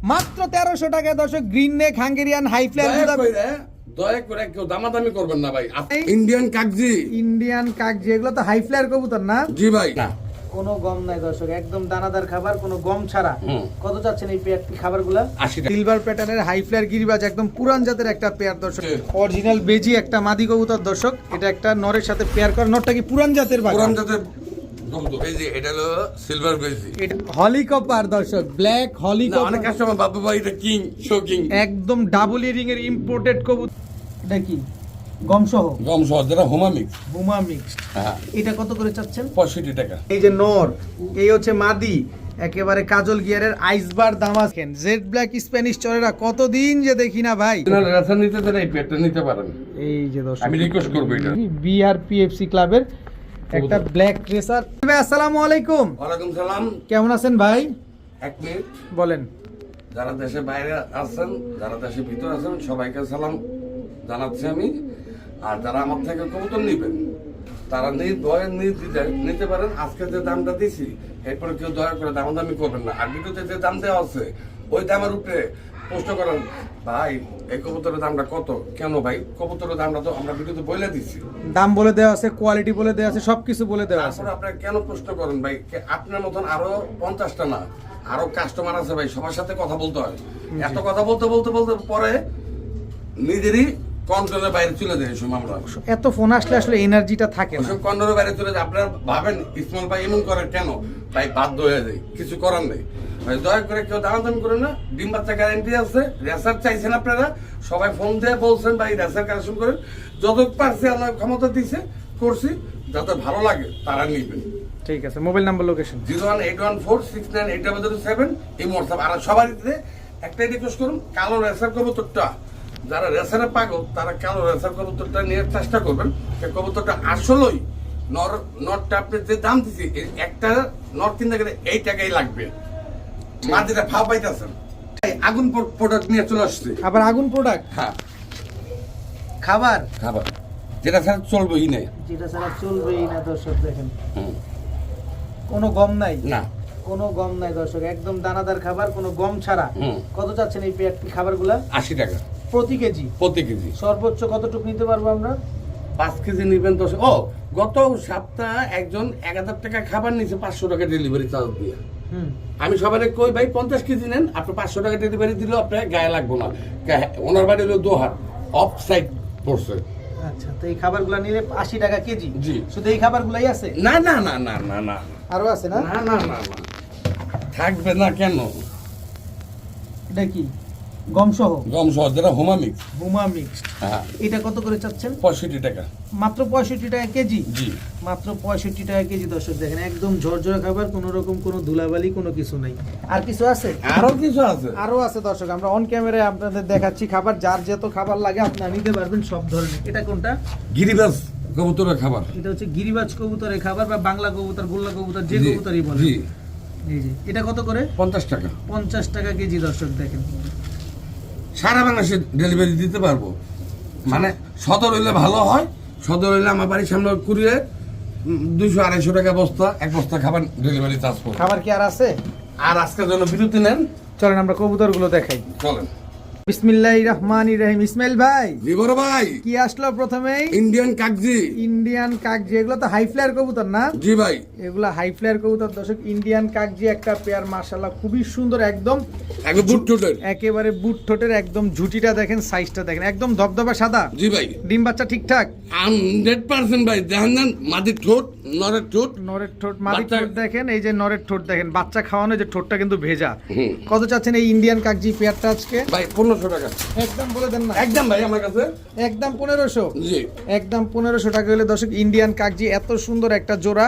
মাত্র তেরোশো টাকা দর্শক green neck Hungarian high flyer দয়া করে কেউ দামাদামি করবেন না ভাই। ইন্ডিয়ান কাগজি ইন্ডিয়ান কাক যেগুলো তো হাই ফ্লায়ার কবুতর না? জি ভাই। না। কোনো গম নাই দর্শক একদম দানাদার খাবার কোনো গম ছাড়া। কত চাচ্ছেন এই পেয়ার খাবারগুলা? সিলভার প্যাটার্নের হাই ফ্লায়ার গিরিবাজ একদম পুরান জাতের একটা পেয়ার দর্শক। অরিজিনাল বেজি একটা মাদি কবুতর দর্শক। এটা একটা নরের সাথে পেয়ার করা। নরটা কি পুরান জাতের পুরান জাতের এই যে এটা হলো সিলভার বেজি হলিকপার দর্শক ব্ল্যাক হলিকপার অনেক কাস্টমার বাবু ভাই এটা কিং শো কিং একদম ডাবল ইয়ারিং এর ইম্পোর্টেড কবুতর এটা কি? গম সহ যেটা হোমা মিক্স বুমা মিক্সড এটা কত করে চাচ্ছেন? পঁয়ষট্টি টাকা। এই যে নর এই হচ্ছে মাদি। একেবারে কাজল গিয়ারের আইসবার দামাসকেন। জেড ব্ল্যাক স্প্যানিশ চরেরা কতদিন যে দেখি না ভাই। নিতে পারেন। এই যে দর্শক। আমি রিকোয়েস্ট করব এটা। বিআরপিএফসি ক্লাবের একটা ব্ল্যাক ট্রেসার ভাই আসসালামু আলাইকুম। ওয়ালাইকুম সালাম। কেমন আছেন ভাই? এক মিনিট। বলেন। যারা দেশের বাইরে আছেন যারা দেশের ভিতরে আছেন সবাইকে সালাম জানাচ্ছি আমি। আর যারা আমার থেকে কবুতর নিবেন তারা নির্দ্বিধায় নিতে পারেন। আজকে যে দামটা দিছি এরপরে কেউ দয়া করে দামাদামি করবেন না। আর ভিডিওতে যে দাম দেওয়া আছে ওই দামের উপরে প্রশ্ন করেন ভাই এই কবুতরের দামটা কত? কেন ভাই? কবুতরের দামটা তো আমরা ভিডিওতে বলে দিচ্ছি দাম বলে দেওয়া আছে কোয়ালিটি বলে দেওয়া আছে সব কিছু বলে দেওয়া আছে। আপনি আপনারা কেন প্রশ্ন করেন ভাই? আপনার মতন আরও পঞ্চাশটা না আরও কাস্টমার আছে ভাই সবার সাথে কথা বলতে হয়। এত কথা বলতে বলতে বলতে পরে নিজেরই কন্ট্রোলের বাইরে চলে যায় সময় আমরা এত ফোন আসলে আসলে এনার্জিটা থাকে না। কন্ট্রোলের বাইরে চলে যায়। আপনারা ভাবেন ইসমাল ভাই এমন করে কেন? ভাই বাধ্য হয়ে যায়। কিছু করার নেই। দয়া করে কেউ দামাদামি করে না। ডিম বাচ্চা গ্যারান্টি আছে। রেসার চাইছেন আপনারা। সবাই ফোন দিয়ে বলছেন ভাই রেসার কালেকশন করেন। যত পারছি আল্লাহ ক্ষমতা দিছে করছি। যাতে ভালো লাগে তারা নিবেন। ঠিক আছে mobile number location zero one eight one four six nine eight double zero seven এই হোয়াটসঅ্যাপ আর সবার একটাই রিকোয়েস্ট করুন কালো রেসার কবুতরটা যারা রেসারে পাগল তারা কালো রেসার কবুতরটা নিয়ে চেষ্টা করবেন। সেই কবুতরটা আসলেই নর নটটা আপনি যে দাম দিছি এর একটা নট কিনতে গেলে এই টাকাই লাগবে। মাঝিটা ফাও পাইতেছেন আগুন প্রোডাক্ট নিয়ে চলে আসছে। আবার আগুন প্রোডাক্ট হ্যাঁ। খাবার? খাবার। যেটা স্যার চলবেই নেই যেটা ছাড়া চলবেই না দর্শক দেখেন। কোনো গম নাই? না। কোনো গম নাই দর্শক। একদম দানাদার খাবার কোনো গম ছাড়া। কত চাচ্ছেন এই পেয়ার খাবারগুলা? আশি টাকা। প্রতি কেজি? প্রতি কেজি। সর্বোচ্চ কতটুকু নিতে পারব আমরা? পাঁচ কেজি নিবেন দশ ও গত সপ্তাহ একজন এক হাজার টাকা খাবার নিছে পাঁচশো টাকা ডেলিভারি চার্জ দিয়ে। হুম। আমি সবাই কই ভাই পঞ্চাশ কেজি নেন আপনি পাঁচশো টাকা ডেলিভারি দিলেও আপনার গায়ে লাগবো না। ওনার বাড়ি হলো দোহার অফ সাইড পড়ছে। আচ্ছা তো এই খাবারগুলো নিলে আশি টাকা কেজি? জি। শুধু এই খাবারগুলাই আছে? না না না না না না। আরও আছে না? না না না না। থাকবে না কেন? এটা কি? গম সহ গম সহ যেটা হোমা মিক্স বুমা মিক্সড হ্যাঁ। এটা কত করে চাচ্ছেন? পঁয়ষট্টি টাকা। মাত্র পঁয়ষট্টি টাকা কেজি? জি। মাত্র পঁয়ষট্টি টাকা কেজি দর্শক দেখেন একদম ঝরঝরে খাবার কোনো রকম কোনো ধুলাবালি কোনো কিছু নাই। আর কিছু আছে? আরও কিছু আছে। আরও আছে দর্শক আমরা অন ক্যামেরায় আপনাদের দেখাচ্ছি খাবার যার যত খাবার লাগে আপনারা নিতে পারবেন সব ধরনের। এটা কোনটা? গিরিবাস কবুতরের খাবার। এটা হচ্ছে গিরিবাজ কবুতরের খাবার বা বাংলা কবুতর গোল্লা কবুতর যে কবুতরই বলে জি। এটা কত করে? পঞ্চাশ টাকা। পঞ্চাশ টাকা কেজি দর্শক দেখেন। সারা বাংলাদেশে ডেলিভারি দিতে পারব। মানে সদর হইলে ভালো হয় সদর হইলে আমার বাড়ির সামনে কুড়িয়ে দুইশো আড়াইশো টাকা বস্তা এক বস্তা খাবার ডেলিভারি চার্জ করব খাবার কি আর আছে? আর আজকের জন্য বিরতি নেন। চলেন আমরা কবুতরগুলো দেখাই। চলেন। বিসমিল্লাহ রহমান রহিম। ইসমাইল ভাই বিবর ভাই কি আসলো প্রথমেই ইন্ডিয়ান কাগজি ইন্ডিয়ান কাকজি এগুলো তো হাই ফ্লায়ার কবুতর না? জি ভাই। এগুলো হাই ফ্লায়ার কবুতর দর্শক ইন্ডিয়ান কাকজি একটা পেয়ার মার্শাল্লাহ খুবই সুন্দর একদম একবার বুট টুটের একেবারে বুট ঠোঁটের একদম ঝুটিটা দেখেন সাইজটা দেখেন একদম ধবধবা সাদা। জি ভাই। ডিম বাচ্চা ঠিকঠাক? হান্ড্রেড পার্সেন্ট ভাই দেখেন না মাটির ঠোঁট নরের ঠোঁট। নরের ঠোঁট মাদি ঠোঁট দেখেন এই যে নরের ঠোঁট দেখেন বাচ্চা খাওয়ানো যে ঠোঁটটা কিন্তু ভেজা। কত চাচ্ছেন এই ইন্ডিয়ান কাকজি পেয়ারটা আজকে? ভাই পনেরোশো টাকা। একদম বলে দেন না। একদম ভাই আমার কাছে। একদম পনেরোশো। জি। একদম পনেরোশো টাকা হলে দর্শক ইন্ডিয়ান কাকজি এত সুন্দর একটা জোড়া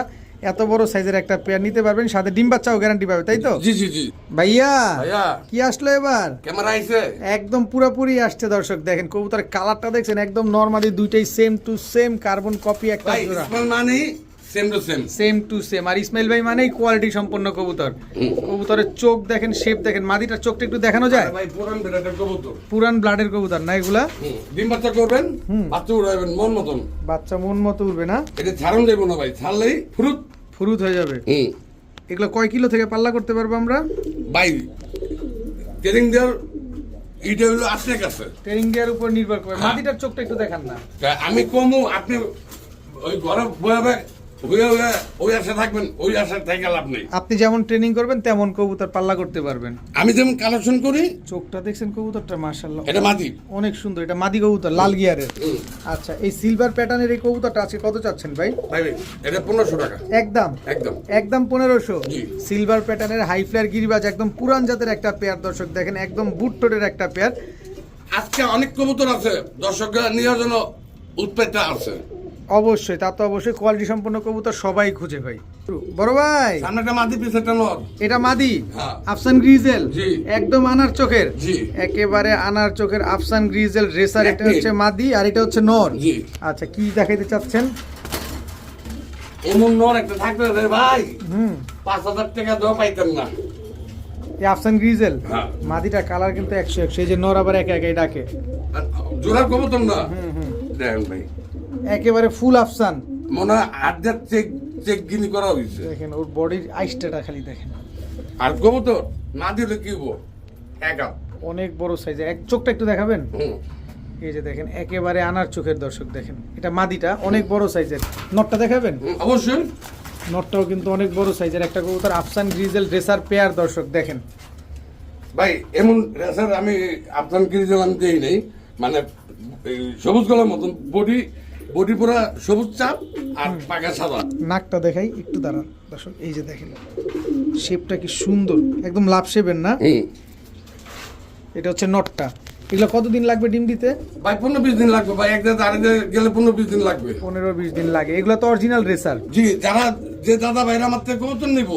এত বড় সাইজের একটা পেয়ার নিতে পারবেন সাথে ডিম বাচ্চাও গ্যারান্টি পাবে তাই তো? জি জি জি। ভাইয়া কি আসলো এবার? ক্যামেরা আইছে। একদম পুরোপুরি আসছে দর্শক দেখেন কবুতরের কালারটা দেখছেন একদম নর্মালি দুইটাই same to same carbon copy একটা মানে। Same to same same to same আর ইসমাইল ভাই মানেই কোয়ালিটি সম্পন্ন কবুতর। কবুতরের চোখ দেখেন শেপ দেখেন মাদিটার চোখটা একটু দেখানো যায়? ভাই পুরান বেটাটার কবুতর। পুরান ব্লাডের কবুতর না এগুলা? ডিম বাচ্চা করবেন। বাচ্চা উড়াবেন মন মতন। বাচ্চা মন মতো উঠবে না? এটা ছাড়ন যাব না ভাই ছাড়লেই ফ্রুট ফুরুত হয়ে যাবে। এগুলো কয় কিলো থেকে পাল্লা করতে পারব আমরা? ভাই ট্রেনিং দেওয়ার এটা হলো আপনার কাছে। ট্রেনিং দেওয়ার উপর নির্ভর করে। হ্যাঁ। মাদিটার চোখটা একটু দেখান না। আমি কমু আপনি ওই ঘরে বয়ে হয়ে হয়ে ওই আশা থাকবেন ওই আশা থেকে লাভ নেই। আপনি যেমন ট্রেনিং করবেন তেমন কবুতর পাল্লা করতে পারবেন। আমি যেমন কালেকশন করি চোখটা দেখছেন কবুতরটা? মার্শাল্লাহ এটা মাটি অনেক সুন্দর এটা মাদি কবুতর লাল গিয়ারের। আচ্ছা এই সিলভার প্যাটার্নের এই কবুতরটা আজকে কত চাচ্ছেন ভাই? ভাই ভাই, এটা পনেরোশো টাকা। একদম? একদম। একদম পনেরোশো? জি। সিলভার প্যাটার্নের হাই ফ্লায়ার গিরিবাজ একদম পুরান জাতের একটা পেয়ার দর্শক দেখেন একদম বুট টোটের একটা পেয়ার আজকে অনেক কবুতর আছে দর্শকরা নেওয়ার জন্য উৎপেতা আছে। অবশ্যই তা তো অবশ্যই কোয়ালিটি সম্পন্ন কবুতর সবাই খুঁজে ভাই। বড় ভাই সামনে মাদি মাটি পিছে নর। এটা মাদি? হ্যাঁ। আফসান গ্রিজেল? জি। একদম আনার চোখের? জি। একেবারে আনার চোখের আফসান গ্রিজেল রেসার এটা হচ্ছে মাদি আর এটা হচ্ছে নর। জি। আচ্ছা কি দেখাইতে চাচ্ছেন? এমন নর একটা থাকবে রে ভাই। হুম। পাঁচ হাজার টাকা দেওয়া পাইতেন না। এই আফসান গ্রিজেল? হ্যাঁ। মাদিটা কালার কিন্তু একশো একশো এই যে নর আবার একে একে ডাকে। জোড়ার কবুতর না? হুম হুম। দেখেন ভাই। একেবারে ফুল আফসান। মনে হয় আড্ডার চেক চেক গিনি করা হয়েছে দেখেন ওর বডির আইসটা খালি দেখেন। আর কবুতর না দিলে কি হব একা অনেক বড় সাইজের এক চোখটা একটু দেখাবেন? এই যে দেখেন একেবারে আনার চোখের দর্শক দেখেন। এটা মাদিটা অনেক বড় সাইজের নটটা দেখাবেন? অবশ্যই। নটটাও কিন্তু অনেক বড় সাইজের একটা কবুতর আফসান গ্রিজেল রেসার পেয়ার দর্শক দেখেন। ভাই এমন রেসার আমি আপনার কিনে আমি দেই নেই। মানে সবুজ গলার মতন। বডি বডি পুরা সবুজ চাপ আর পাকা সাদা। নাকটা দেখাই একটু দাঁড়ান। দর্শক এই যে দেখেন শেপটা কি সুন্দর একদম লাভ শেপের না? এটা হচ্ছে নটটা। এগুলো কতদিন লাগবে ডিম দিতে? ভাই পনেরো বিশ দিন লাগবে ভাই এক জায়গায় আরেক জায়গায় গেলে পনেরো বিশ দিন লাগবে। পনেরো বিশ দিন লাগে। এগুলো তো অরিজিনাল রেসার জি যারা যে দাদা ভাইরা আমার থেকে কবুতর নিব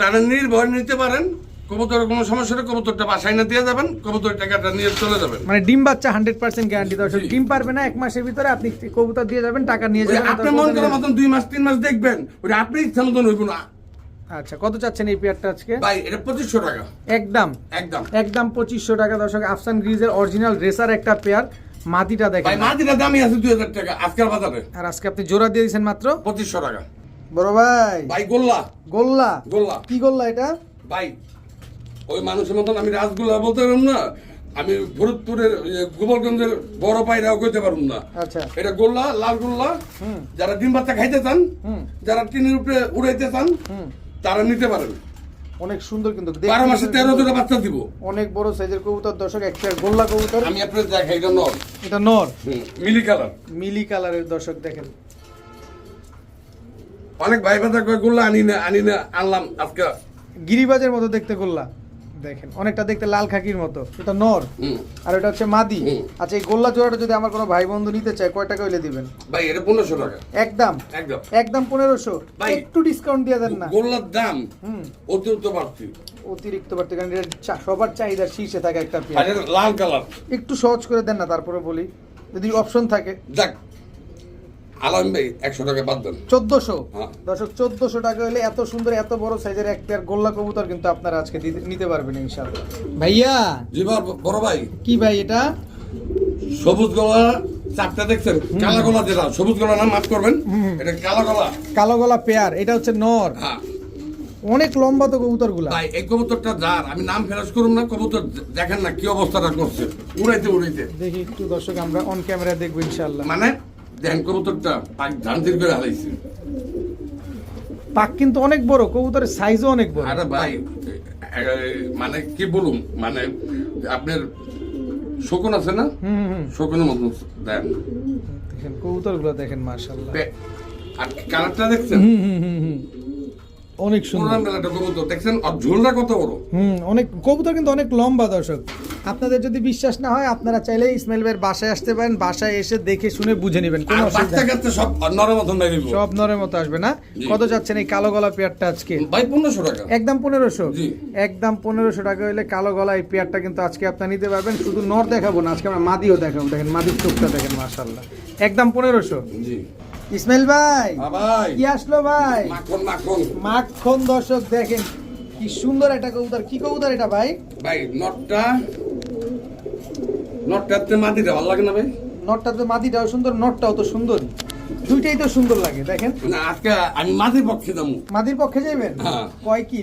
তারা নির্ভয় নিতে পারেন কবুতরের কোনো সমস্যা নেই কবুতরটা বাসায় না দিয়ে যাবেন কবুতরের টাকাটা নিয়ে চলে যাবেন। মানে ডিম বাচ্চা হান্ড্রেড পার্সেন্ট গ্যারান্টি দর্শক ডিম পারবে না এক মাসের ভিতরে আপনি কবুতর দিয়ে যাবেন টাকা নিয়ে যাবেন আপনি মন করার মতন দুই মাস তিন মাস দেখবেন ওই আপনি ইচ্ছা মতন হইব না। আচ্ছা কত চাচ্ছেন এই পেয়ারটা আজকে? ভাই এটা পঁচিশশো টাকা। একদম। একদম। একদম পঁচিশশো টাকা দর্শক আফসান গ্রিজের অরিজিনাল রেসার একটা পেয়ার। মাটিটা ভাই দেখেন মাটিটা দামি আছে দুই হাজার টাকা আজকের বাজারে। আর আজকে আপনি জোড়া দিয়ে দিয়েছেন মাত্র? পঁচিশশো টাকা। বড় ভাই। ভাই গোল্লা। গোল্লা? গোল্লা। কি গোল্লা এটা? ভাই ওই মানুষের মতন আমি রাজগোল্লা বলতে পারলাম না। আমি ফরিদপুরের ইয়ে, গোপালগঞ্জের বড় পায়রাও কইতে পারুম না। আচ্ছা। এটা গোল্লা লাল গোল্লা। যারা ডিম বাচ্চা খাইতে চান যারা টিনের উপরে উড়াইতে চান তারা নিতে পারেন। অনেক সুন্দর কিন্তু বারো মাসে তেরো দুটো বাচ্চা দিব। অনেক বড় সাইজের কবুতর দর্শক এক পেয়ার গোল্লা কবুতর। আমি আপনার দেখাই এটা নর। এটা নর? মিলি কালার। মিলি কালারের দর্শক দেখেন। অনেক ভাই ভাতা গোল্লা আনি না আনি না আনলাম আজকে। গিরিবাজের মতো দেখতে গোল্লা। দেখেন অনেকটা দেখতে লাল খাকির মতো। এটা নর আর এটা হচ্ছে মাদি। আচ্ছা এই গোল্লা জোড়াটা যদি আমার কোনো ভাই বন্ধু নিতে চায় কয় টাকা হইলে দিবেন? ভাই এটা পনেরোশো টাকা। একদম? একদম। একদম পনেরোশো? ভাই। একটু ডিসকাউন্ট দিয়ে দেন না। গোল্লার দাম অতিরিক্ত বাড়তি। অতিরিক্ত বাড়তে কারণ এটা সবার চাহিদার শীর্ষে থাকে একটা লাল কালার। একটু সহজ করে দেন না তারপরে বলি। যদি অপশন থাকে। যাক আলাম ভাই একশো টাকা বাদ দেন। চোদ্দশো? হ্যাঁ। দর্শক চোদ্দশো টাকা হলে এত সুন্দর এত বড় সাইজের এক পেয়ার গোল্লা কবুতর কিন্তু আপনারা আজকে নিতে পারবেন ইনশাআল্লাহ। ভাইয়া? জি বড় ভাই। কি ভাই এটা? সবুজ গলা চারটা দেখছেন? কালা গলা যেটা সবুজ গলা না মাফ করবেন। এটা কালা গলা। কালো গলা পেয়ার এটা হচ্ছে নর। হ্যাঁ। অনেক লম্বা তো কবুতরগুলা ভাই এই কবুতরটা যার আমি নাম ফেরাজ করুম না কবুতর দেখেন না কি অবস্থাটা করছে। উড়াইতে উড়াইতে। দেখি একটু দর্শক আমরা অন ক্যামেরা দেখব ইনশাআল্লাহ। মানে? দেখেন কবুতরটা পাক ধানতির করে হারাইছে পাক কিন্তু অনেক বড় কবুতরের সাইজও অনেক বড়। আরে ভাই মানে কি বলুম মানে আপনার শকুন আছে না? হুম হুম, হুম। শকুনের মতন দেন। দেখেন কবুতরগুলো দেখেন মার্শাল্লাহ পে- আর কালারটা দেখছেন? হুম হুম হুম। অনেক সুন্দর। পুরান বেলাটা কবুতর। দেখছেন? আর ঝোলটা কত বড়? হুম অনেক কবুতর কিন্তু অনেক লম্বা দর্শক। আপনাদের যদি বিশ্বাস না হয় আপনারা চাইলে ইসমাইল ভাইয়ের বাসায় আসতে পারেন। বাসায় এসে দেখে শুনে বুঝে নেবেন। কোনো অসুবিধা সব নরম সব মতো আসবে না। কত যাচ্ছেন এই কালো গলা পেয়ারটা আজকে? ভাই পনেরোশো টাকা। একদম পনেরোশো? জি। একদম পনেরোশো টাকা হলে কালো গলা এই পেয়ারটা কিন্তু আজকে আপনার নিতে পারবেন। শুধু নর দেখাবো না আজকে আমরা মাদিও দেখাবো। দেখেন মাদির চোখটা দেখেন মাশাল্লাহ একদম পনেরোশো? জি। ইসমাইল ভাই কি আসলো ভাই? মাখন মাখন। মাখন দর্শক দেখেন কি সুন্দর একটা কবুতর। কি কবুতর এটা ভাই? ভাই নটটা নটটাতে মাটিটা ভালো লাগে না ভাই? নটটা তো মাদিটাও সুন্দর নটটাও তো সুন্দর। দুইটাই তো সুন্দর লাগে দেখেন। না আজকে আমি মাঝে পক্ষে যাব। মাদির পক্ষে যাইবেন? হ্যাঁ। কয় কি?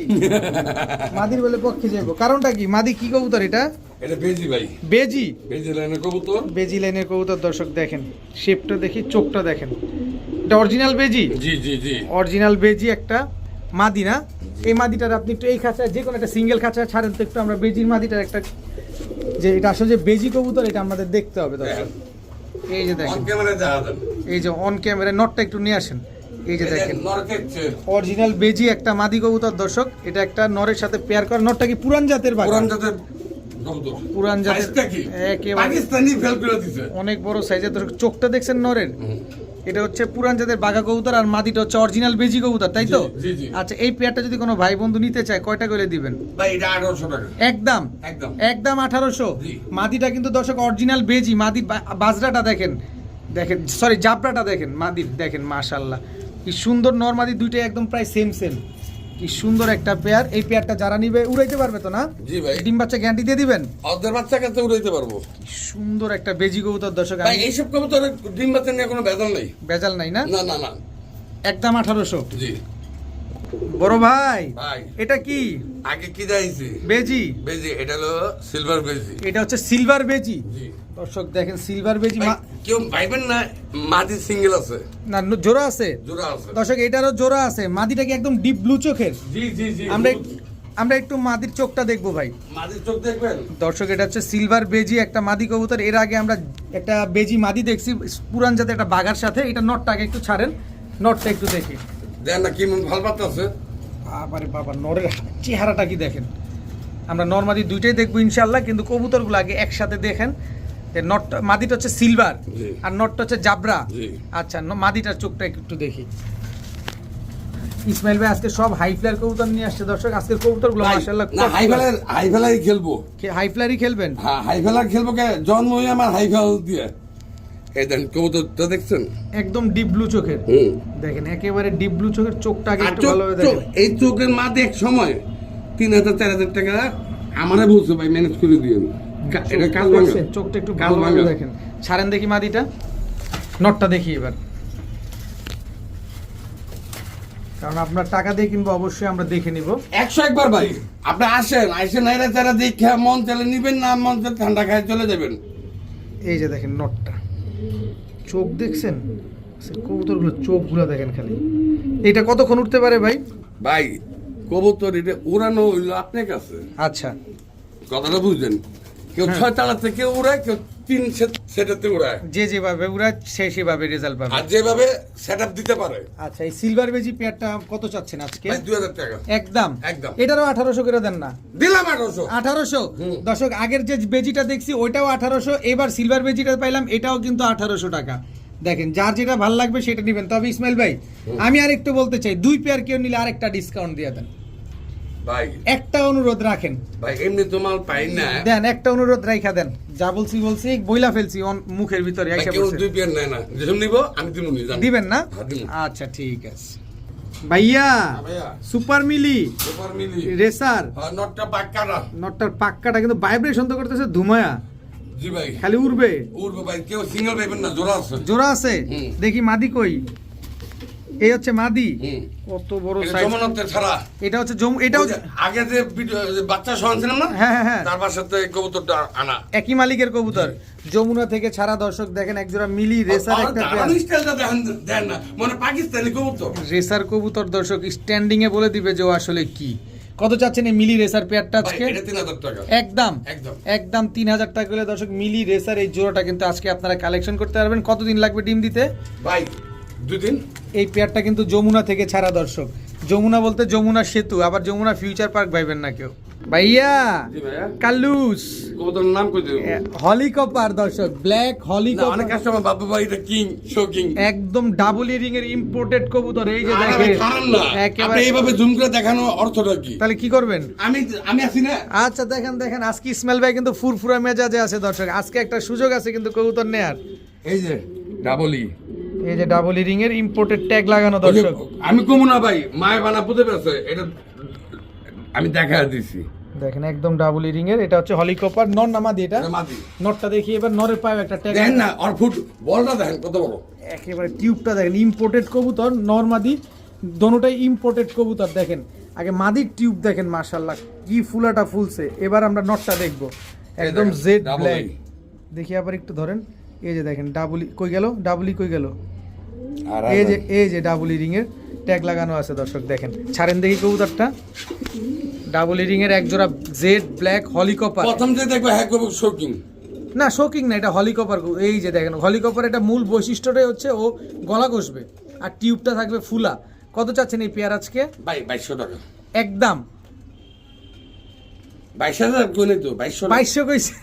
মাদির বলে পক্ষে যাইবো। কারণটা কি? মাদি কি কবুতর এটা? এটা বেজি ভাই। বেজি? বেজি লাইনের কবুতর। বেজি লাইনের কবুতর দর্শক দেখেন। শেপটা দেখি চোখটা দেখেন। এটা অরিজিনাল বেজি জি জি জি। অরিজিনাল বেজি একটা মাদি না এই মাদিটার আপনি একটু এই খাঁচা যে কোনো একটা সিঙ্গেল খাঁচা ছাড়েন তো একটু আমরা বেজির মাদিটার একটা যে এটা আসলে যে বেজি কবুতর এটা আমাদের দেখতে হবে দর্শক। এই যে অন দেখেন এই যে অন ক্যামেরা নটটা একটু নিয়ে আসেন। এই যে দেখেন। অরিজিনাল বেজি একটা মাদি কবুতর দর্শক এটা একটা নরের সাথে পেয়ার করা। নটটা কি পুরান জাতের পুরান জাতের পুরান জাতের পাকিস্তানি ফেল করে দিছে। অনেক বড় সাইজের চোখটা দেখছেন নরের এটা হচ্ছে পুরান জাতের বাঘা কবুতর আর মাদিটা হচ্ছে অরিজিনাল বেজি কবুতর তাই তো। আচ্ছা এই পেয়ারটা যদি কোনো ভাই বন্ধু নিতে চায় কয়টা করে দিবেন? ভাই এটা আঠারোশো টাকা। একদম। একদম। একদম আঠারোশো। মাদিটা কিন্তু দর্শক অরিজিনাল বেজি। মাদি বাজরাটা দেখেন। দেখেন সরি জাবরাটা দেখেন। মাদির দেখেন মাশাল্লাহ কি সুন্দর নর্মাদি দুইটাই একদম প্রায় সেম সেম কি সুন্দর একটা পেয়ার। এই পেয়ারটা যারা নিবে উড়াইতে পারবে তো না? জি ভাই। ডিম বাচ্চা গ্যারান্টি দিয়ে দিবেন? ওদের বাচ্চা কাছে উড়াইতে পারব। সুন্দর একটা বেজি কবুতর দর্শক ভাই এইসব কবুতর ডিম বাচ্চা নিয়ে কোনো ভেজাল নাই। বেজাল নাই না? না না না। একদম আঠারোশো। জি। বড় ভাই এটা কি? আগে কি যাইছি বেজি। বেজি এটা হলো সিলভার বেজি। এটা হচ্ছে সিলভার বেজি। দর্শক দেখেন সিলভার বেজি কেউ ভাইবেন না মাদি সিঙ্গেল আছে। না জোড়া আছে? জোড়া আছে। দর্শক এটারও জোড়া আছে। মাদিটা কি একদম ডিপ ব্লু চোখের? জি জি জি আমরা আমরা একটু মাদির চোখটা দেখব ভাই। মাদির চোখ দেখবেন? দর্শক এটা হচ্ছে সিলভার বেজি একটা মাদি কবুতর। এর আগে আমরা একটা বেজি মাদি দেখছি পুরান জাতে একটা বাঘার সাথে। এটা নটটাকে একটু ছাড়েন নটটা একটু দেখি। দেন না কি ভালো পাচ্ছে বাবারে বাবা নরের চেহারাটা কি দেখেন? আমরা নর্মাদি দুইটাই দেখব ইনশাল্লাহ কিন্তু কবুতরগুলো আগে একসাথে দেখেন। নট মাদিটা হচ্ছে সিলভার আর নটটা হচ্ছে জাবরা। আচ্ছা ন- মাদিটার চোখটা একটু দেখি। ইসমাইল ভাই আজকে সব হাই ফ্লায়ার কবুতর নিয়ে আসছে দর্শক। আজকের কবুতরগুলো মাশাআল্লাহ না হাই ফেলার হাই খেলব। হাই ফ্লায়ারই খেলবেন? হ্যাঁ হাই খেলব কে? জন্ম হয়ে আমার হাই ফেল দিয়ে। এই দেন কবুতরটা দেখছেন? একদম ডিপ ব্লু চোখের। দেখেন একেবারে ডিপ ব্লু চোখের চোখটা আগে একটু চোখ- ভালোভাবে দেখেন। এই চোখের মাঝে এক সময় তিন হাজার চার হাজার টাকা আমারে বলছে ভাই ম্যানেজ করে দিয়ে এটা কাজ ভাঙা। চোখটা একটু কাল ভাঙা। দেখেন। ছাড়েন দেখি মাদিটা। নটটা দেখি এবার। কারণ আপনার টাকা দিয়ে কিনবো অবশ্যই আমরা দেখে নিব। একশো একবার ভাই। আপনি আসেন আসেন নাইরা চারা দেখে মন চালে নিবেন না মন চালে ঠান্ডা খায় চলে যাবেন। এই যে দেখেন নটটা চোখ দেখছেন? কবুতরগুলো চোখগুলো দেখেন খালি। এটা কতক্ষণ উঠতে পারে ভাই? ভাই কবুতর এটা উড়ানো হইল আপনার কাছে। আচ্ছা। কথাটা বুঝলেন? কেউ হ্যাঁ। ছয় তালাতে কেউ উড়ায় কেউ তিন সেটাতে উড়ায়। যে যেভাবে ওরা সে সেভাবে রেজাল্ট পাবে। আর যেভাবে সেট দিতে পারে। আচ্ছা এই সিলভার বেজি পেয়ারটা কত চাচ্ছেন আজকে? ভাই দুই হাজার টাকা। একদম। একদম। এটারও আঠারোশো করে দেন না। দিলাম আঠারোশো। আঠারোশো? হুম। দর্শক আগের যে বেজিটা দেখছি ওইটাও আঠারোশো। এবার সিলভার বেজিটা পাইলাম এটাও কিন্তু আঠারোশো টাকা। দেখেন যার যেটা ভালো লাগবে সেটা নেবেন। তবে ইসমাইল ভাই আমি আর একটু বলতে চাই দুই পেয়ার কেউ নিলে আরেকটা ডিসকাউন্ট দিয়ে দেন। ভাই। একটা অনুরোধ রাখেন। ভাই এমনি তো মাল পাই না। দেন একটা অনুরোধ রাখা দেন। যা বলছি বলছি বইলা ফেলছি মুখের ভিতরে আইসা কেউ দুই নেয় না। যেসব নিব আমি নি জানি। দিবেন না? হ্যাঁ, আচ্ছা ঠিক আছে। ভাইয়া ভাইয়া। সুপার মিলি। সুপার মিলি। রেসার। হ্যাঁ, নটটা পাক্কাটা। নটটার পাক্কাটা কিন্তু ভাইব্রেশন তো করতেছে ধুমায়া। জি ভাই। খালি উড়বে। উঠবো ভাই কেউ সিঙ্গেল পাইবেন না জোড়া আছে। জোড়া আছে? দেখি মাদি কই। এই হচ্ছে মাদি। কত বড় সাইজ ছাড়া এটা হচ্ছে জম যে আগে যে বাচ্চা না? হ্যাঁ, হ্যাঁ, হ্যাঁ। তার কবুতরটা আনা। একই মালিকের কবুতর। যমুনা থেকে ছাড়া দর্শক দেখেন একজোড়া মিলি রেসার একটা দেখেন না। মানে পাকিস্তানি কবুতর। রেসার কবুতর দর্শক স্ট্যান্ডিং এ বলে দিবে যে ও আসলে কি। কত চাচ্ছেন এই মিলি রেসার পেয়ারটা আজকে? এটা একদম। একদম। একদম তিন হাজার টাকা করে দর্শক মিলি রেসার এই জোড়াটা কিন্তু আজকে আপনারা কালেকশন করতে পারবেন। কতদিন লাগবে ডিম দিতে? ভাই দুই দিন এই পেয়ারটা কিন্তু যমুনা থেকে ছাড়া দর্শক। যমুনা বলতে যমুনা সেতু আবার যমুনা ফিউচার পার্ক ভাইবেন না কেউ। ভাইয়া জি ভাইয়া। নাম কই দেব? হলিকপার দর্শক ব্ল্যাক না, অনেক কাস্টমার বাবু ভাই এটা কিং শো একদম ডাবল এর ইম্পোর্টেড কবুতর এই যে দেখেন। খারাপ না। আপনি একেবারে এইভাবে জুম করে দেখানো অর্থটা কি? তাহলে কি করবেন? আমি আমি আছি না। আচ্ছা দেখেন দেখেন আজকে ইসমাইল ভাই কিন্তু ফুরফুরা মেজাজে আছে দর্শক। আজকে একটা সুযোগ আছে কিন্তু কবুতর নেয়ার। এই যে ডাবলি এই যে ডাবল রিং এর ইম্পোর্টেড ট্যাগ লাগানো দর্শক। আমি কমু না ভাই মায়ের বানা পুঁতে পেয়েছে এটা আমি দেখা দিছি। দেখেন একদম ডাবল ইরিং এর এটা হচ্ছে হলিকপার নর নামাদি এটা? এটা নটটা দেখি এবার নরের পায়ে একটা ট্যাগ দেখেন না আর ফুট বলটা দেখেন কত বড়। একেবারে টিউবটা দেখেন ইম্পোর্টেড কবুতর নরমাদি দোনোটাই ইম্পোর্টেড কবুতর দেখেন। আগে মাদির টিউব দেখেন মার্শাল্লাহ কি ফুলাটা ফুলছে। এবার আমরা নটটা দেখব। একদম জেড ব্ল্যাক দেখি আবার একটু ধরেন এই যে দেখেন ডাবলি কই গেল? ডাবলি কই গেল? এই যে এই যে ডাবল ইরিং এর ট্যাগ লাগানো আছে দর্শক দেখেন। ছাড়েন দেখি কবুতরটা। ডাবল ইরিং এর এক জোড়া জেড ব্ল্যাক হলিকপার প্রথম যে দেখবে হ্যাঁ করব শৌকিং না শোকিং না এটা হলিকপার এই যে দেখেন হলিকপার এটা মূল বৈশিষ্ট্যটাই হচ্ছে ও গলা কষবে আর টিউবটা থাকবে ফুলা। কত চাচ্ছেন এই পেয়ার আজকে? বাই বাইশশো টাকা। একদম। বাইশ হাজার তো বাইশশো। বাইশশো কইছে।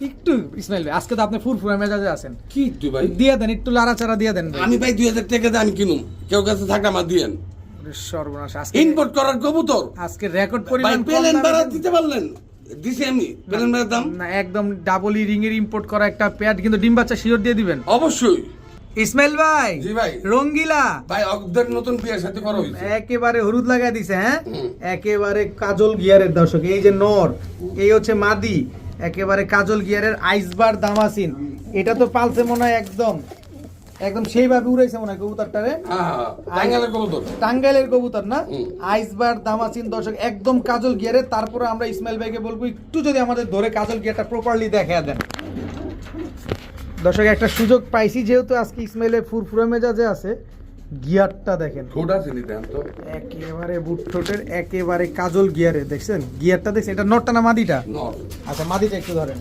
একটু ইসমাইল ভাই আজকে তো আপনি ফুরফুরা মেজাজে আছেন। কি তুই ভাই? দিয়ে দেন একটু লাড়াচাড়া দিয়ে দেন। আমি ভাই দুই হাজার টাকা দিয়ে আমি কিনুম। কেউ কাছে থাকলে আমার দিয়েন সর্বনাশ আজকে করার কবুতর। আজকে রেকর্ড পরিমাণ প্লেন ভাড়া দিতে পারলেন। দিছি আমি। প্লেন ভাড়ার দাম? না একদম ডাবল রিং এর ইম্পোর্ট করা একটা পেয়ার কিন্তু ডিম বাচ্চা শিওর দিয়ে দিবেন। অবশ্যই। ইসমাইল ভাই জি ভাই। রঙ্গিলা। ভাই অগদের নতুন বিয়ের সাথে করা হয়েছে। একেবারে হলুদ লাগাই দিছে হ্যাঁ? একেবারে কাজল গিয়ারের দর্শক এই যে নর এই হচ্ছে মাদি একেবারে কাজল গিয়ারের আইসবার দামাসিন। এটা তো পালছে মনে হয় একদম একদম সেইভাবে উড়াইছে মনে হয় কবুতরটারে। হ্যাঁ কবুতর। টাঙ্গাইলের কবুতর না। আইসবার দামাসিন দর্শক একদম কাজল গিয়ারের। তারপরে আমরা ইসমাইল ভাইকে বলব একটু যদি আমাদের ধরে কাজল গিয়ারটা প্রপারলি দেখা দেন। দর্শক একটা সুযোগ পাইছি যেহেতু আজকে ইসমাইলের ফুরফুরে মেজাজে আছে। গিয়ারটা দেখেন। ঠোঁট আছে নি দেন তো। একেবারে বুট ঠোঁটের একেবারে কাজল গিয়ারে দেখছেন? গিয়ারটা দেখছেন? এটা নটটা না মাদিটা? আচ্ছা মাদিটা একটু ধরেন।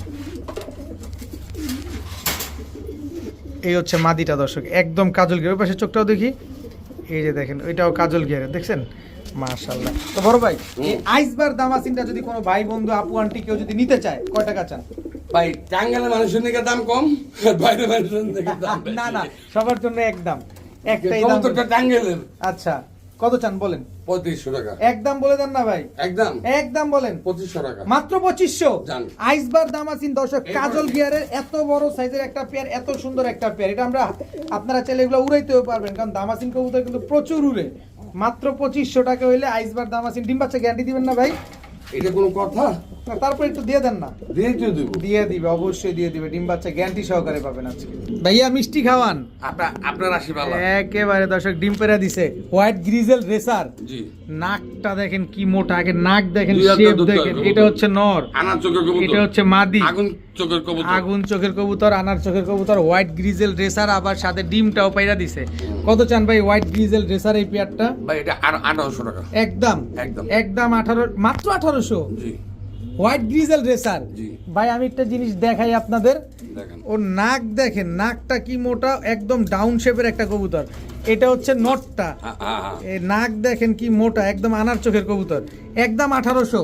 এই হচ্ছে মাদিটা দর্শক। একদম কাজল গিয়ার। ওই পাশে চোখটাও দেখি। এই যে দেখেন ওইটাও কাজল গিয়ারে দেখছেন? মাশাল্লাহ তো বড় ভাই এই আইসবার দামাসিনটা যদি কোনো ভাই বন্ধু আপু আন্টি কেউ যদি নিতে চায় কয় টাকা চান? ভাই টাঙ্গালের মানুষের দিকে দাম কম বাইরে মানুষের দিকে দাম না না সবার জন্য একদম একটাই দাম কবুতরটা টাঙ্গালের আচ্ছা কত চান বলেন? পঁয়ত্রিশশো টাকা। একদম বলে দেন না ভাই। একদম। একদম বলেন। পঁচিশশো টাকা। মাত্র পঁচিশশো? জান। আইসবার দামাসিন দর্শক কাজল। গিয়ারের এত বড় সাইজের একটা পেয়ার এত সুন্দর একটা পেয়ার। এটা আমরা আপনারা চাইলে এগুলো উড়াইতেও পারবেন কারণ দামাসিন কবুতর কিন্তু প্রচুর উড়ে। মাত্র পঁচিশশো টাকা হইলে আইসবার দামাসিন ডিম বাচ্চা গ্যারান্টি দিবেন না ভাই? এটা কোনো কথা? তারপর একটু দিয়ে দেন না। দিয়ে তো দিব। দিয়ে দিবে অবশ্যই দিয়ে দিবে। ডিম বাচ্চা গ্যারান্টি সহকারে পাবেন আজকে। ভাইয়া মিষ্টি খাওয়ান। আপনার আপনার আশীর্বাদ একেবারে দর্শক ডিম পেরা দিছে। White grizzle racer. জি। নাকটা দেখেন কি মোটা আগে নাক দেখেন শেপ দেখেন। এটা হচ্ছে নর। আনার চোখের কবুতর। এটা হচ্ছে মাদি। আগুন চোখের কবুতর। আগুন চোখের কবুতর আনার চোখের কবুতর হোয়াইট গ্রিজেল রেসার আবার সাথে ডিমটাও পাইরা দিছে। কত চান ভাই হোয়াইট গ্রিজেল রেসার এই পেয়ারটা? ভাই এটা আর আঠারোশো টাকা। একদম। একদম। একদম আঠারো মাত্র আঠারোশো। জি। White grizzle racer. ভাই আমি একটা জিনিস দেখাই আপনাদের। ওর ও নাক দেখেন নাকটা কি মোটা একদম ডাউন শেপের একটা কবুতর। এটা হচ্ছে নটটা। হ্যাঁ, হ্যাঁ, হ্যাঁ। নাক দেখেন কি মোটা একদম আনার চোখের কবুতর। একদম আঠারোশো।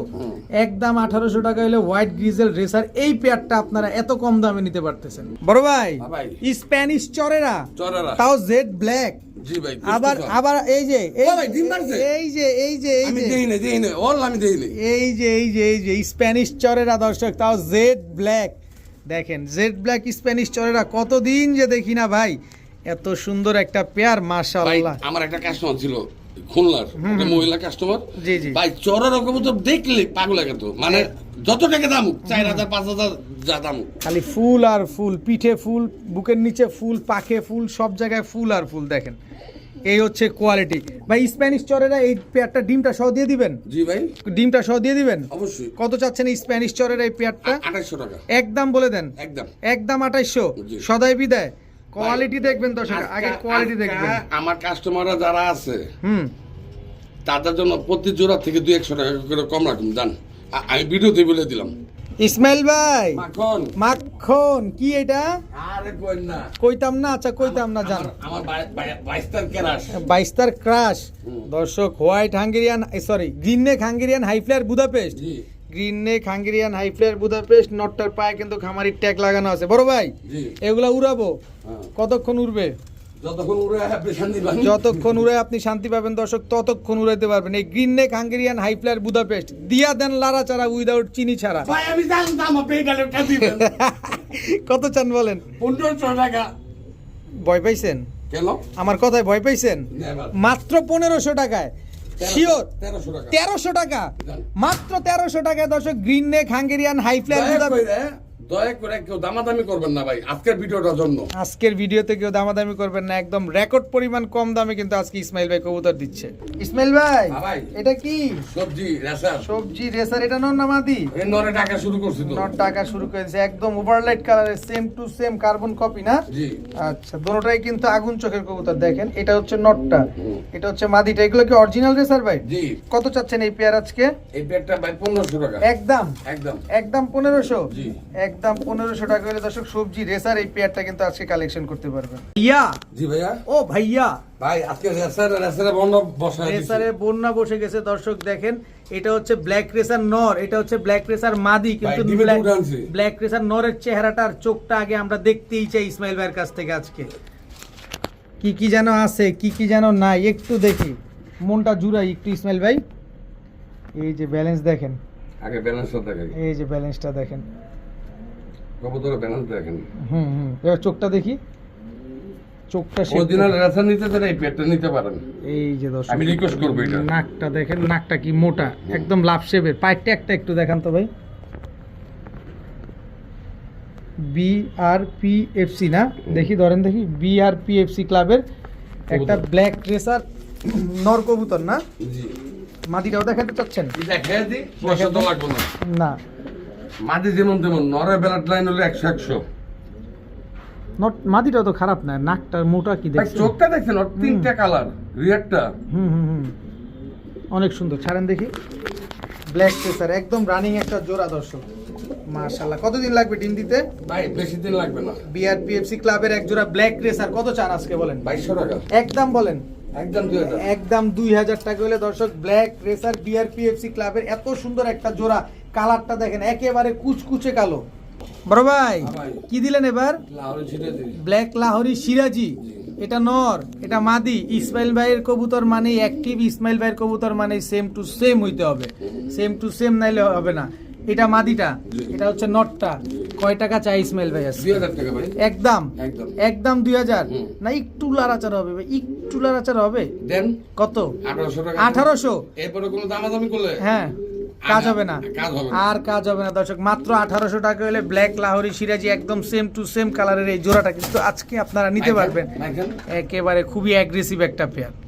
একদম আঠারোশো টাকা হলে হোয়াইট গ্রিজেল রেসার এই পেয়ারটা আপনারা এত কম দামে নিতে পারতেছেন। বড় ভাই স্প্যানিশ চরেরা। তাও জেড ব্ল্যাক আবার আবার এই যে এই যে এই যে এই যে এই যে। এই যে এই যে স্প্যানিশ চরেরা দর্শক তাও জেড ব্ল্যাক দেখেন জেড ব্ল্যাক স্প্যানিশ চরেরা কতদিন যে দেখি না ভাই। এত সুন্দর একটা পেয়ার মাশাআল্লাহ। আমার একটা কাস্টমার ছিল খুলনার একটা মহিলা কাস্টমার জি, জি। ভাই চোরের কবুতর দেখলে পাগল লাগে তো। মানে যত টাকা দাম চার হাজার পাঁচ হাজার যা দাম খালি ফুল আর ফুল পিঠে ফুল বুকের নিচে ফুল পাখে ফুল সব জায়গায় ফুল আর ফুল দেখেন। এই হচ্ছে কোয়ালিটি ভাই স্প্যানিশ চরেরা এই পেয়ারটা ডিমটা সহ দিয়ে দিবেন? জি ভাই। ডিমটা সহ দিয়ে দিবেন? অবশ্যই। কত চাচ্ছেন এই স্প্যানিশ চরের এই পেয়ারটা আঠাশশো টাকা। একদম বলে দেন। একদম একদম আঠাইশশো। সদাই বিদায়। কোয়ালিটি দেখবেন দর্শক আগে কোয়ালিটি দেখবেন। আমার কাস্টমাররা যারা আছে হুম। তাদের জন্য প্রতি জোড়া থেকে দুই একশো টাকা করে কম রাখুন জান। আমি ভিডিওতে বলে দিলাম। ইসমাইল ভাই মাখন। মাখন কি এটা? আরে কই না। কইতাম না আচ্ছা কইতাম না জান। আমার- আমার বাই- বাই- বাইস্তার ক্রাশ দর্শক white Hungarian sorry green neck Hungarian high flyer Budapest জি। Green neck Hungarian high flyer Budapest নটটার পায়ে কিন্তু খামারির ট্যাগ লাগানো আছে। বড় ভাই এগুলা উড়াবো? হ্যাঁ। কতক্ষণ উড়বে? যতক্ষণ উড়ে আপনি শান্তি পান যতক্ষণ উড়ে আপনি শান্তি পাবেন দর্শক ততক্ষণ উড়াইতে পারবেন। এই green neck Hungarian high flyer Budapest দিয়া দেন লারা চারা উইদাউট চিনি ছাড়া। কত চান বলেন? পনেরোশো টাকা। ভয় পাইছেন? আমার কথায় ভয় পাইছেন? মাত্র পনেরোশো টাকায়। শিওর তেরোশো টাকা। মাত্র তেরোশো টাকা দর্শক গ্রিন নেক হাঙ্গেরিয়ান হাই দয়া ফ্ল্যাট করে দয়া করে কেউ দামাদামি করবেন না ভাই আজকের ভিডিওটার জন্য। আজকের ভিডিওতে কেউ দামাদামি করবেন না একদম রেকর্ড পরিমাণ কম দামে কিন্তু আজকে ইসমাইল ভাই কবুতর দিচ্ছে। ইসমাইল ভাই হ্যাঁ ভাই। এটা কি? সবজি রেসার। সবজি রেসার এটা নন না মাদি? নরে টাকা শুরু করছি তো। নট টাকা শুরু করেছে একদম ওভারলাইট কালারের same to same carbon copy না? জি। আচ্ছা দুটোটাই কিন্তু আগুন চোখের কবুতর দেখেন এটা হচ্ছে নটটা এটা হচ্ছে মাদিটা এগুলো কি অরিজিনাল রেসার ভাই? জি। কত চাচ্ছেন এই পেয়ার আজকে? এই পেটটা ভাই পনেরোশো টাকা। একদম। একদম। একদম পনেরোশো? জি। একদম পনেরোশো টাকা হলে দর্শক সবজি রেসার এই পেয়ারটা কিন্তু আজকে কালেকশন করতে পারবেন। ইয়া জি ভাইয়া। ও ভাইয়া। ভাই আজকে রেসার রেসারে বন্ধ বসা রেসারে বন্যা বসে গেছে দর্শক দেখেন এটা হচ্ছে ব্ল্যাক রেসার নর এটা হচ্ছে ব্ল্যাক রেসার মাদি কিন্তু ভাই, ডিমে দুধ আনছে। ব্ল্যাক রেসার নরের চেহারাটা আর চোখটা আগে আমরা দেখতেই চাই ইসমাইল ভাইয়ের কাছ থেকে আজকে। কি কি যেন আছে কি কি যেন নাই একটু দেখি। মনটা জুড়াই একটু ইসমাইল ভাই। এই যে ব্যালেন্স দেখেন। আগে ব্যালেন্সটা দেখেন এই যে ব্যালেন্সটা দেখেন। কবুতরের ব্যালেন্স দেখেন। হুম হুম। এবার চোখটা দেখি। চোখটা অরিজিনাল দেখেন। নিতে চান এই পেটটা নিতে পারেন। এই যে দর্শক আমি request করব এটা। নাকটা দেখেন নাকটা কি মোটা একদম লাভ শেপের। পায়েরটা একটা একটু দেখান তো ভাই। B R P F C না? দেখি ধরেন দেখি। B R P F C ক্লাবের একটা ব্ল্যাক রেসার নর কবুতর না? মাদিটাও দেখাতে চাচ্ছেন? না। না। মাদি যেমন তেমন নরে বেলাট লাইন হলো একশো একশো। নট মাদিটাও তো খারাপ না নাকটা মোটা কি দেখছেন? চোখটা দেখছেন? ওর তিনটা কালার রিয়ারটা হুম হুম হুম। অনেক সুন্দর। ছাড়েন দেখি। ব্ল্যাক রেসার একদম রানিং একটা জোড়া দর্শক। মাশাআল্লাহ। কতদিন লাগবে ডিম দিতে? ভাই বেশি দিন লাগবে না। বিআরপিএফসি ক্লাবের এক জোড়া ব্ল্যাক রেসার কত চান আজকে বলেন? বাইশশো টাকা। একদম বলেন। একদম দুই হাজার। একদম দুই হাজার টাকা হলে দর্শক ব্ল্যাক রেসার বিআরপিএফসি ক্লাবের এত সুন্দর একটা জোড়া। কালারটা দেখেন একেবারে কুচকুচে কালো। বড় ভাই কি দিলেন এবার? ব্ল্যাক লাহরি সিরাজি। এটা নর এটা মাদি। ইসমাইল ভাইয়ের কবুতর মানে অ্যাক্টিভ ইসমাইল ভাইয়ের কবুতর মানে সেম টু সেম হইতে হবে। সেম টু সেম নাইলে হবে না। এটা মাদিটা এটা হচ্ছে নটটা কয় টাকা চাই ইসমাইল ভাই একদম। একদম। দুই হাজার? না একটু লাড়াচাড়া হবে একটু লাড়াচাড়া হবে। দেন। কত? আঠারোশো টাকা। আঠারোশো? এরপরে কোনো দামাদামি করলে? হ্যাঁ। কাজ হবে না। কাজ হবে না। আর কাজ হবে না। দর্শক মাত্র আঠারোশো টাকা হলে ব্ল্যাক লাহোরি সিরাজি একদম সেম টু সেম কালারের এই জোড়াটা কিন্তু আজকে আপনারা নিতে পারবেন। একেবারে খুবই অ্যাগ্রেসিভ একটা পেয়ার